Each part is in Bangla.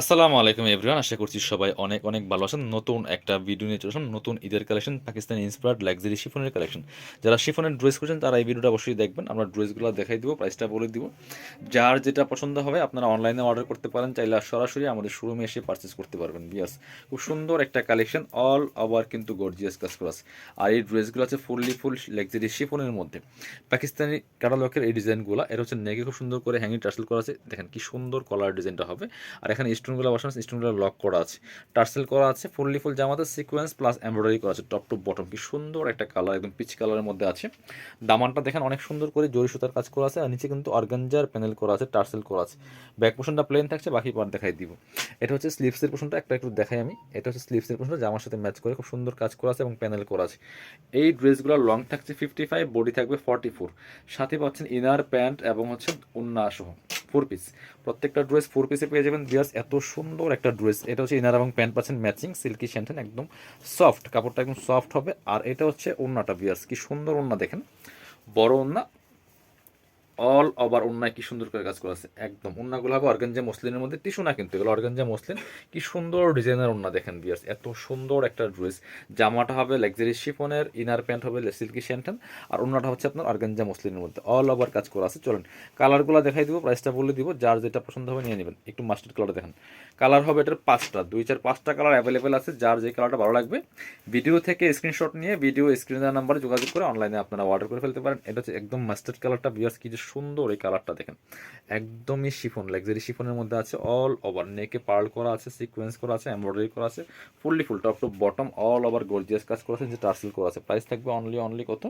আসসালামু আলাইকুম এভরিওয়ান, আশা করছি সবাই অনেক অনেক ভালো আছেন। নতুন একটা ভিডিও নিয়ে চলে আসলাম, নতুন ঈদের কালেকশন পাকিস্তানি ইন্সপায়ার্ড লাক্সারি শিফনের কালেকশন যারা শিফনের ড্রেস করছেন তারা এই ভিডিওটা অবশ্যই দেখবেন। আমরা ড্রেসগুলো দেখাই দিব প্রাইসটা বলে দিব। যার যেটা পছন্দ হবে, আপনারা অনলাইনে অর্ডার করতে পারেন। চাইলে সরাসরি আমাদের শোরুমে এসে পারচেস করতে পারবেন। বিয়াস খুব সুন্দর একটা কালেকশন অল ওভার কিন্তু গর্জিয়াস কাজ করা আছে। আর এই ড্রেসগুলো আছে ফুললি ফুল লাক্সারি শিফনের মধ্যে। পাকিস্তানি কাটালকের এই ডিজাইনগুলো এর হচ্ছে নেগে খুব সুন্দর করে হ্যাঙ্গিং টার্সেল করা আছে। দেখেন কি সুন্দর কলার ডিজাইনটা হবে। আর এখানে স্টোনগুলো বসানো আছে, স্টোনগুলো লক করা আছে। টার্সেল করা আছে ফুললি ফুল জামাতে সিকোয়েন্স প্লাস এমব্রয়ডারি করা আছে টপ টু বটম কি সুন্দর একটা কালার একদম পিচ কালারের মধ্যে আছে। দামানটা দেখেন অনেক সুন্দর করে জরি সুতার কাজ করা আছে, আর নিচে কিন্তু অর্গানজার প্যানেল করা আছে টার্সেল করা আছে। ব্যাক পোর্শনটা প্লেন থাকছে, বাকি পার্ট দেখাই দিব। এটা হচ্ছে স্লিভসের পোর্শনটা একটা একটু দেখাই আমি। এটা হচ্ছে স্লিভসের পোর্শনটা জামার সাথে ম্যাচ করে খুব সুন্দর কাজ করা আছে এবং প্যানেল করা আছে। এই ড্রেসগুলোর লং থাকছে ফিফটি ফাইভ বডি থাকবে ফর্টি ফোর সাথে পাচ্ছেন ইনার প্যান্ট এবং হচ্ছে উন্না সহ ফোর পিস প্রত্যেকটা ড্রেস ফোর পিসে পেয়ে যাবেন বিয়াস এত সুন্দর একটা ড্রেস। এটা হচ্ছে ইনার এবং প্যান্ট পাচ্ছেন ম্যাচিং, সিল্কি শ্যান্টেন একদম সফট। কাপড়টা একদম সফট হবে। আর এটা হচ্ছে ওন্নাটা বিয়ার্স কি সুন্দর ওন্না দেখেন। বড় ওন্না অল ওভার ওন্নায় কি সুন্দর করে কাজ করা আছে। একদম ওন্নাগুলো হবে অর্গানজা মসলিনের মধ্যে টিস্যু না কিন্তু এগুলো অর্গানজা মসলিন কি সুন্দর ডিজাইনের ওন্না দেখেন বিয়ার্স এত সুন্দর একটা ড্রেস জামাটা হবে লাক্সারি শিফনের ইনার প্যান্ট হবে সিল্কি শ্যান্টেন আর ওন্নাটা হচ্ছে আপনার অর্গানজা মসলিনের মধ্যে। অল ওভার কাজ করা আছে। চলেন কালারগুলো দেখাই দিব প্রাইসটা বলে দিব, যার যেটা পছন্দ হবে নিয়ে নেবেন। একটু মাস্টার্ড কালার দেখেন। কালার হবে এটার পাঁচটা, দুই চার পাঁচটা কালার অ্যাভেলেবেল আছে, যার যে কালারটা ভালো লাগবে। ভিডিও থেকে স্ক্রিনশট নিয়ে ভিডিও স্ক্রিনের নাম্বারে যোগাযোগ করে অনলাইনে আপনারা অর্ডার করে ফেলতে পারেন। এটা হচ্ছে একদম মাস্টার্ড কালারটা বিয়ার্স কি যে সুন্দর এই কালারটা দেখেন। একদমই শিফন লাক্সারি শিফনের মধ্যে আছে অল ওভার নেকে পার্ল করা আছে সিকোয়েন্স করা আছে এমব্রয়ডারি করা আছে fully full top to bottom all over gorgeous কাজ করা আছে যে টার্সেল করা আছে। প্রাইস থাকবে অনলি অনলি কত?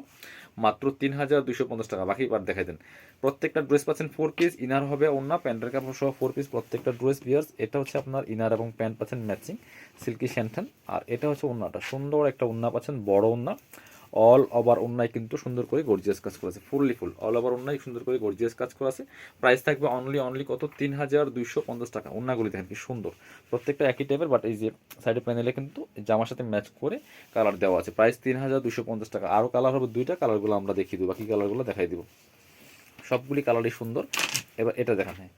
মাত্র তিন হাজার দুইশো পঞ্চাশ টাকা। বাকি বার দেখাই দেন। প্রত্যেকটা ড্রেস পাচ্ছেন ফোর পিস ইনার হবে অন্য প্যান্টের কাপড় সহ ফোর পিস প্রত্যেকটা ড্রেস বিয়ার্স এটা হচ্ছে আপনার ইনার এবং প্যান্ট পাচ্ছেন ম্যাচিং সিল্কি শ্যান্টান আর এটা হচ্ছে ওন্নাটা সুন্দর একটা ওন্না পাচ্ছেন, বড় ওন্না অল ওভার অন্যায় কিন্তু সুন্দর করে গর্জিয়াস কাজ করেছে ফুললি ফুল অল ওভার অন্যায় সুন্দর করে গর্জিয়াস কাজ করেছে প্রাইস থাকবে অনলি অনলি কত? তিন হাজার দুইশো পঞ্চাশ টাকা। অন্যগুলি দেখেন কি সুন্দর। প্রত্যেকটা একই টাইপের বাট এই যে সাইডে প্যানেলে কিন্তু জামার সাথে ম্যাচ করে কালার দেওয়া আছে। প্রাইস তিন হাজার দুইশো পঞ্চাশ টাকা। আরও কালার হবে দুইটা কালারগুলো আমরা দেখিয়ে দেবো। বাকি কালারগুলো দেখাই দিব। সবগুলি কালারই সুন্দর। এবার এটা দেখান হ্যাঁ।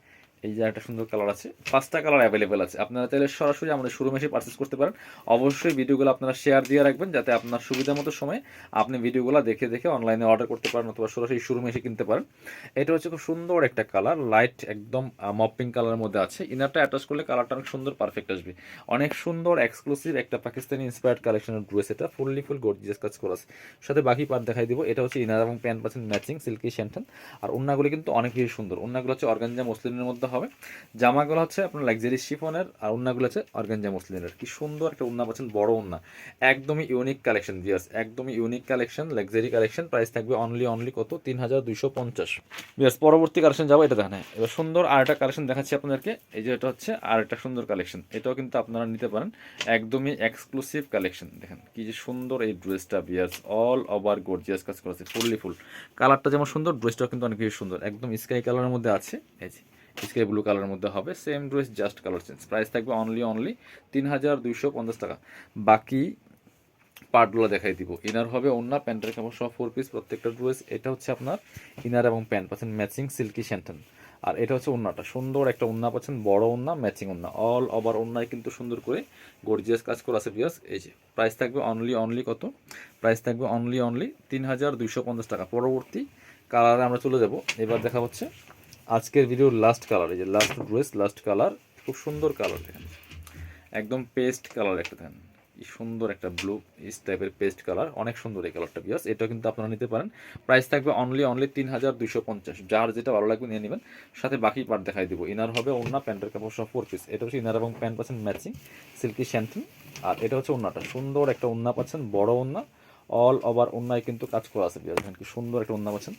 এই যে একটা সুন্দর কালার আছে, পাঁচটা কালার অ্যাভেলেবেল আছে। আপনারা চাইলে সরাসরি আমাদের শোরুমে এসে পারচেস করতে পারেন। অবশ্যই ভিডিওগুলো আপনারা শেয়ার দিয়ে রাখবেন যাতে আপনার সুবিধা মতো সময় আপনি ভিডিওগুলো দেখে দেখে অনলাইনে অর্ডার করতে পারেন অথবা সরাসরি শোরুমে এসে কিনতে পারেন। এটা হচ্ছে খুব সুন্দর একটা কালার লাইট একদম মপিং কালারের মধ্যে আছে। ইনারটা অ্যাটাচ করলে কালারটা অনেক সুন্দর পারফেক্ট আসবে। অনেক সুন্দর এক্সক্লুসিভ একটা পাকিস্তানি ইন্সপায়ার্ড কালেকশনের ড্রেস এটা ফুললি ফুল গর্জিয়াস কাজ করা আছে। সাথে বাকি পার্ট দেখাই দিব। এটা হচ্ছে ইনার এবং প্যান্ট পাচ্ছেন ম্যাচিং সিল্কি শ্যান্টান আর অন্যগুলি কিন্তু অনেক বেশি সুন্দর। অন্যগুলো হচ্ছে অর্গানজা মুসলিমের মধ্যে হবে। জামাগুলো হচ্ছে আপনার লাক্সারি শিফনের আর উন্নাগুলো হচ্ছে অর্গানজা মুসলিনের কি সুন্দর একটা উন্না পাচ্ছেন, বড় উন্না। একদমই ইউনিক কালেকশন বিয়ার্স একদমই unique collection luxury collection price থাকবে অনলি অনলি কত? তিন হাজার দুইশো পঞ্চাশ। বিয়ার্স পরবর্তী কালেকশন যাব, এটা দেখেন। এবার সুন্দর আর একটা কালেকশন দেখাচ্ছি আপনাদেরকে। এই যে এটা হচ্ছে আর একটা সুন্দর কালেকশন এটাও কিন্তু আপনারা নিতে পারেন। একদমই এক্সক্লুসিভ কালেকশন দেখেন কি যে সুন্দর এই ড্রেসটা বিয়ার্স অল ওভার গর্জিয়াস কাজ করেছে ফুললি ফুল কালারটা যেমন সুন্দর ড্রেসটাও কিন্তু অনেক বেশি সুন্দর। একদম স্কাই কালারের মধ্যে আছে। এই যে। স্কাই ব্লু কালারের মধ্যে হবে। Same dress just colour change price থাকবে অনলি অনলি তিন হাজার দুইশো পঞ্চাশ টাকা। বাকি পার্টগুলো দেখাই দিব। ইনার হবে অন্য প্যান্টের কাপড় সব ফোর পিস প্রত্যেকটা ড্রেস এটা হচ্ছে আপনার ইনার এবং প্যান্ট পাচ্ছেন ম্যাচিং সিল্কি শ্যান্টন আর এটা হচ্ছে ওন্নাটা সুন্দর একটা ওন্না পাচ্ছেন, বড় ওন্না ম্যাচিং ওন্না অল ওভার ওন্নায় কিন্তু সুন্দর করে গর্জিয়াস কাজ করা আছে বিয়াস এই যে প্রাইস থাকবে অনলি অনলি কত? প্রাইস থাকবে অনলি অনলি তিন হাজার দুইশো পঞ্চাশ টাকা। পরবর্তী কালারে আমরা চলে যাব। এবার দেখা হচ্ছে আজকের ভিডিওর লাস্ট কালার এই যে লাস্ট ড্রেস লাস্ট কালার খুব সুন্দর কালার দেখেন। একদম পেস্ট কালার একটা দেখেন। কি সুন্দর একটা ব্লু ইস টাইপের পেস্ট কালার অনেক সুন্দর এই কালারটা বিয়াস এটা কিন্তু আপনারা নিতে পারেন। প্রাইস থাকবে অনলি অনলি তিন হাজার দুইশো পঞ্চাশ। যার যেটা ভালো লাগবে নিয়ে নেবেন। সাথে বাকি পার্ট দেখাই দিব। ইনার হবে অন্য প্যান্টের কাপড় সব ফোর পিস এটা হচ্ছে ইনার এবং প্যান্ট পাচ্ছেন ম্যাচিং সিল্কি শ্যান্টিং আর এটা হচ্ছে ওন্নাটা সুন্দর একটা ওন্না পাচ্ছেন, বড় ওন্না অল ওভার ওন্নায় কিন্তু কাজ করা আছে বিয়াস কি সুন্দর একটা ওন্না পাচ্ছেন।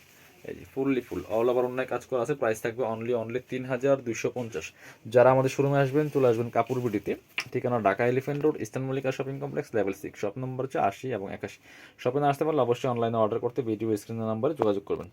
এই যে ফুললি ফুল অল ওভার অন্যায় কাজ করা আছে প্রাইস থাকবে অনলি অনলি তিন হাজার দুইশো পঞ্চাশ। যারা আমাদের শোরুমে আসবেন, চলে আসবেন কাপুর বিডিতে ঠিকানা Dhaka Elephant Road Eastern Mallika shopping complex level six shop number হচ্ছে আশি এবং একাশি। শপিং আসতে পারলে অবশ্যই অনলাইনে অর্ডার করতে ভিডিও স্ক্রিনের নাম্বারে যোগাযোগ করবেন।